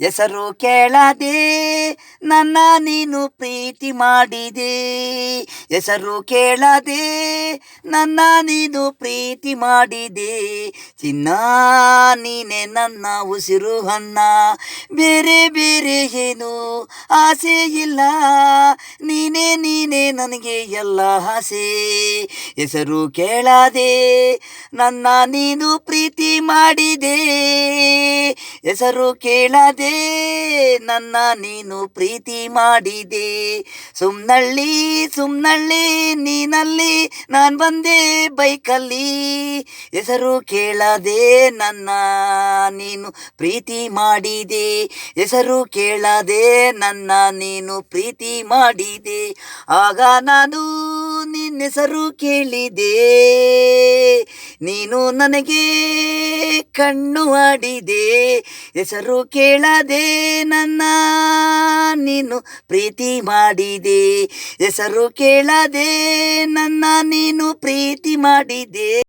ಹೆಸರು ಕೇಳದೆ, ನನ್ನ ನೀನು ಪ್ರೀತಿ ಮಾಡಿದೆ. ಹೆಸರು ಕೇಳದೆ, ನನ್ನ ನೀನು ಪ್ರೀತಿ ಮಾಡಿದೆ. ಚಿನ್ನ, ನೀನೆ ನನ್ನ ಉಸಿರು ಅನ್ನ ಬೇರೆ ಬೇರೆ ಏನು ಆಸೆ ಇಲ್ಲ. ನೀನೇ ನೀನೇ ನನಗೆ ಎಲ್ಲ ಆಸೆ. ಹೆಸರು ಕೇಳದೆ, ನನ್ನ ನೀನು ಪ್ರೀತಿ ಮಾಡಿದೆ. ಹೆಸರು ಕೇಳದೆ ನನ್ನ ನೀನು ಪ್ರೀತಿ ಮಾಡಿದೆ. ಸುಮ್ನಳ್ಳಿ ಸುಮ್ನಳ್ಳಿ, ನೀನಲ್ಲಿ ನಾನು ಬಂದೆ ಬೈಕಲ್ಲಿ. ಹೆಸರು ಕೇಳದೆ ನನ್ನ ನೀನು ಪ್ರೀತಿ ಮಾಡಿದೆ. ಹೆಸರು ಕೇಳದೆ ನನ್ನ ನೀನು ಪ್ರೀತಿ ಮಾಡಿದೆ. ಆಗ ನಾನು ನಿನ್ನೆಸರು ಕೇಳಿದೆ. ನೀನು ನನಗೆ ಕಣ್ಣು ಆಡಿದೆ, ಹೆಸರು ಕೇಳದೆ ನನ್ನ ನೀನು ಪ್ರೀತಿ ಮಾಡಿದೆ, ಹೆಸರು ಕೇಳದೆ ನನ್ನ ನೀನು ಪ್ರೀತಿ ಮಾಡಿದೆ.